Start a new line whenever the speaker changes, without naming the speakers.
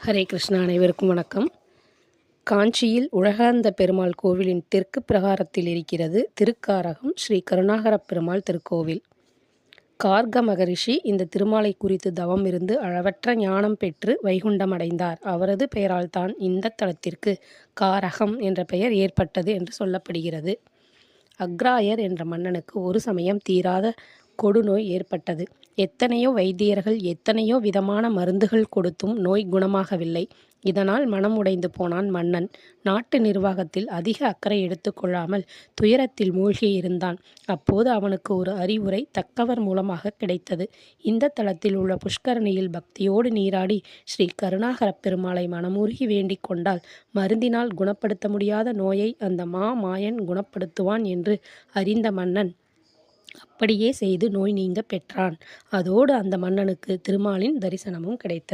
ஹரே கிருஷ்ணா அனைவருக்கும் வணக்கம். காஞ்சியில் உலகாந்த பெருமாள் கோவிலின் தெற்கு பிரகாரத்தில் இருக்கிறது திருக்காரகம் ஸ்ரீ கருணாகர பெருமாள் திருக்கோவில். கார்க மகரிஷி இந்த திருமாலை குறித்து தவம் இருந்து அளவற்ற ஞானம் பெற்று வைகுண்டம் அடைந்தார். அவரது பெயரால் தான் இந்த தலத்திற்கு காரகம் என்ற பெயர் ஏற்பட்டது என்று சொல்லப்படுகிறது. அக்ராயர் என்ற மன்னனுக்கு ஒரு சமயம் தீராத கொடுநோய் ஏற்பட்டது. எத்தனையோ வைத்தியர்கள் எத்தனையோ விதமான மருந்துகள் கொடுத்தும் நோய் குணமாகவில்லை. இதனால் மனம் உடைந்து போனான் மன்னன். நாட்டு நிர்வாகத்தில் அதிக அக்கறை எடுத்துக்கொள்ளாமல் துயரத்தில் மூழ்கி இருந்தான் அப்போது அவனுக்கு ஒரு அறிவுரை தக்கவர் மூலமாக கிடைத்தது. இந்த தளத்தில் உள்ள புஷ்கரணியில் பக்தியோடு நீராடி ஸ்ரீ கருணாகர பெருமாளை மனமுருகி வேண்டிக் கொண்டால் மருந்தினால் குணப்படுத்த முடியாத நோயை அந்த மா மாயன் குணப்படுத்துவான் என்று அறிந்த மன்னன் அப்படியே செய்து நோய் நீங்க பெற்றான். அதோடு அந்த மன்னனுக்கு திருமாலின் தரிசனமும் கிடைத்தது.